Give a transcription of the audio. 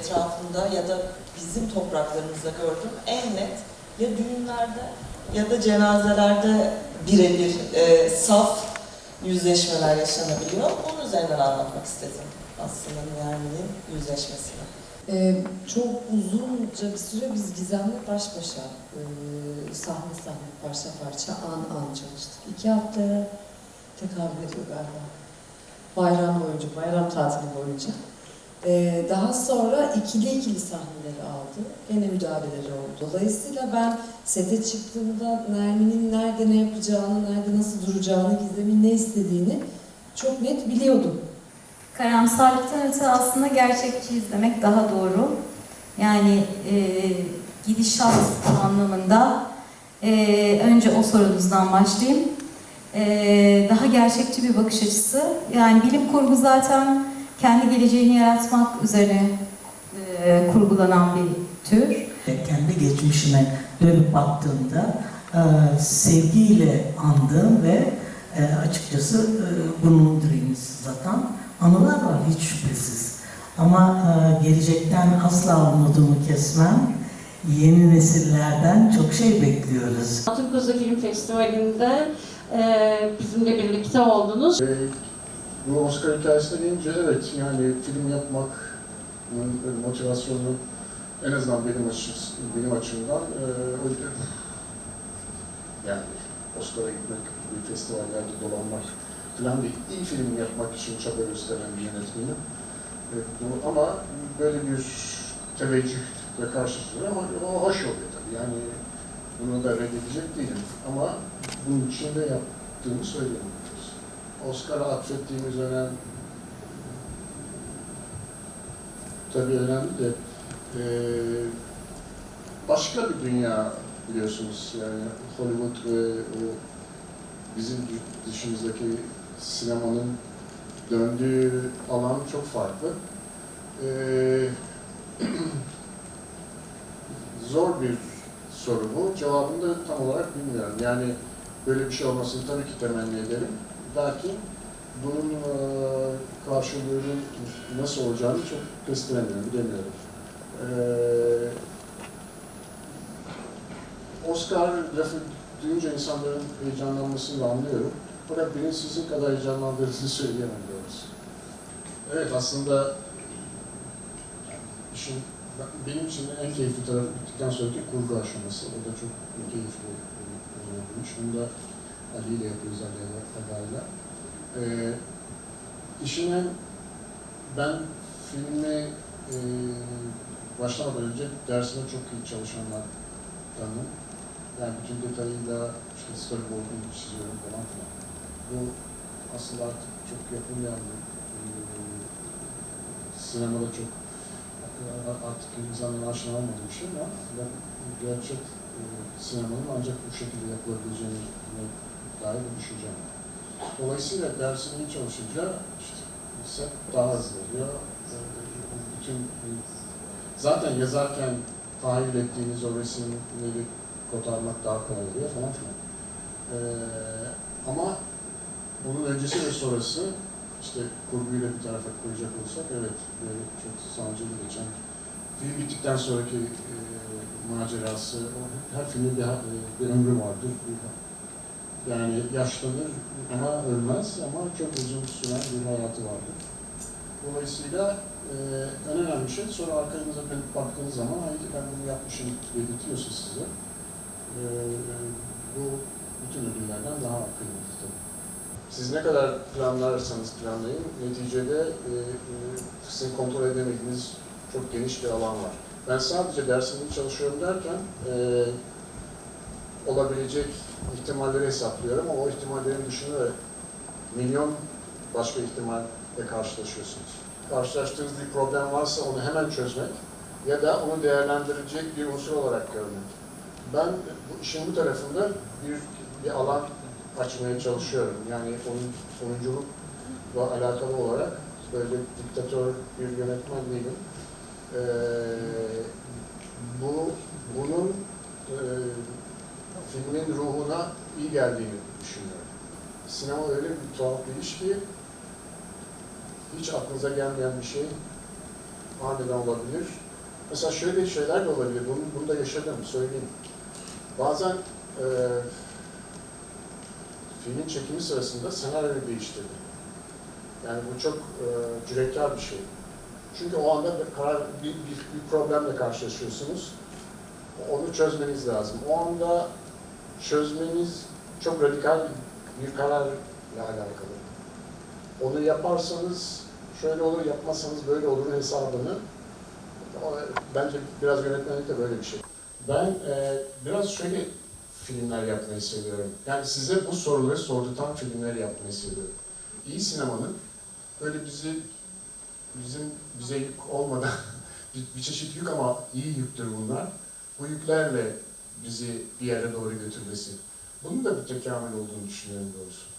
etrafında ya da bizim topraklarımızda gördüğüm en net ya düğünlerde ya da cenazelerde birebir e, saf yüzleşmeler yaşanabiliyor. Onun üzerinden anlatmak istedim aslında Nermin'in yüzleşmesini. Ee, çok uzunca bir süre biz Gizem'le baş başa e, sahne sahne parça parça an an çalıştık. İki haftaya tekabül ediyor galiba. Bayram boyunca, bayram tatili boyunca. Ee, daha sonra ikili ikili sahneleri aldı. Gene müdahaleleri oldu. Dolayısıyla ben sete çıktığımda Nermin'in nerede ne yapacağını, nerede nasıl duracağını, Gizem'in ne istediğini çok net biliyordum. Karamsarlıktan öte aslında gerçekçi izlemek daha doğru. Yani e, gidişat anlamında e, önce o sorunuzdan başlayayım. E, daha gerçekçi bir bakış açısı. Yani bilim kurgu zaten kendi geleceğini yaratmak üzerine e, kurgulanan bir tür. ve kendi geçmişime dönüp baktığımda e, sevgiyle andığım ve e, açıkçası e, gururluyum zaten anılar var hiç şüphesiz. Ama e, gelecekten asla umudumu kesmem. Yeni nesillerden çok şey bekliyoruz. Altın Kuzu Film Festivali'nde e, bizimle birlikte oldunuz. Ee, bu Oscar hikayesine gelince evet yani film yapmak motivasyonu en azından benim açımız, benim açımdan e, öyle yani Oscar'a gitmek, bir festivallerde dolanmak falan değil. İyi film yapmak için çaba gösteren bir yönetmenim. E, bu, ama böyle bir teveccühle karşılaşılır ama o hoş oluyor tabii. Yani bunu da reddedecek değilim. Ama bunun için de yaptığımı söyleyebiliriz. Oscar'a atfettiğimiz önem tabii önemli de eee, başka bir dünya biliyorsunuz yani Hollywood ve o bizim dışımızdaki sinemanın döndüğü alan çok farklı. Eee, zor bir soru bu. Cevabını da tam olarak bilmiyorum. Yani böyle bir şey olmasını tabii ki temenni ederim. Lakin bunun eee, karşılığının nasıl olacağını çok kestiremiyorum, bilemiyorum. Eee Oscar lafı duyunca insanların heyecanlanmasını da anlıyorum. Fakat benim sizin kadar heyecanlandığınızı söyleyemem doğrusu. Evet aslında işin benim için en keyifli tarafı bittikten sonraki kurgu aşaması. O da çok keyifli olmuş. Bunu da Ali ile yapıyoruz Ali Aday'la. Ee, işin en ben filmi e, başlamadan önce dersine çok iyi çalışanlardanım. Yani bütün detayıyla işte storyboard'unu çiziyorum falan filan. Bu aslında artık çok yapılmayan bir e, sinemada çok artık insanların aşina olmadığı bir şey ama ben gerçek e, sinemanın ancak bu şekilde yapılabileceğine dair bir düşüncem. Dolayısıyla dersini iyi çalışınca işte set daha hızlı oluyor. Bütün zaten yazarken tahayyül ettiğiniz o resimleri kotarmak daha kolay oluyor falan filan. E, ama bunun öncesi ve sonrası işte kurguyla bir tarafa koyacak olsak evet böyle çok sancılı geçen film bittikten sonraki e, macerası her filmin bir, e, bir ömrü vardır. Bir- yani yaşlanır ama ölmez ama çok uzun süren bir hayatı vardır. Dolayısıyla e, en önemli şey sonra arkanıza dönüp baktığınız zaman hayır ben bunu yapmışım dedirtiyorsa size. E, bu bütün ödüllerden daha kıymetli tabii. Siz ne kadar planlarsanız planlayın, neticede e, e, sizin kontrol edemediğiniz çok geniş bir alan var. Ben sadece dersinde çalışıyorum derken e, olabilecek ihtimalleri hesaplıyorum ama o ihtimallerin da milyon başka ihtimalle karşılaşıyorsunuz. Karşılaştığınız bir problem varsa onu hemen çözmek ya da onu değerlendirecek bir unsur olarak görmek. Ben bu işin bu tarafında bir, bir alan açmaya çalışıyorum. Yani oyun, oyunculukla alakalı olarak böyle diktatör bir yönetmen değilim. Ee, bu bunun e, filmin ruhuna iyi geldiğini düşünüyorum. Sinema öyle bir tuhaf bir iş ki hiç aklınıza gelmeyen bir şey aniden olabilir. Mesela şöyle şeyler de olabilir. Bunu, bunu da yaşadım, söyleyeyim. Bazen e, filmin çekimi sırasında senaryoyu değiştirdim. Yani bu çok e, cüretkar bir şey. Çünkü o anda bir, karar, bir, bir, bir problemle karşılaşıyorsunuz. Onu çözmeniz lazım. O anda çözmeniz çok radikal bir kararla alakalı. Onu yaparsanız şöyle olur, yapmazsanız böyle olur hesabını. Bence biraz yönetmenlik de böyle bir şey. Ben e, biraz şöyle filmler yapmayı seviyorum. Yani size bu soruları sordurtan filmler yapmayı seviyorum. İyi sinemanın böyle bizi bizim bize yük olmadan bir, bir çeşit yük ama iyi yüktür bunlar. Bu yüklerle bizi bir yere doğru götürmesi. Bunun da bir tekamül olduğunu düşünüyorum doğrusu.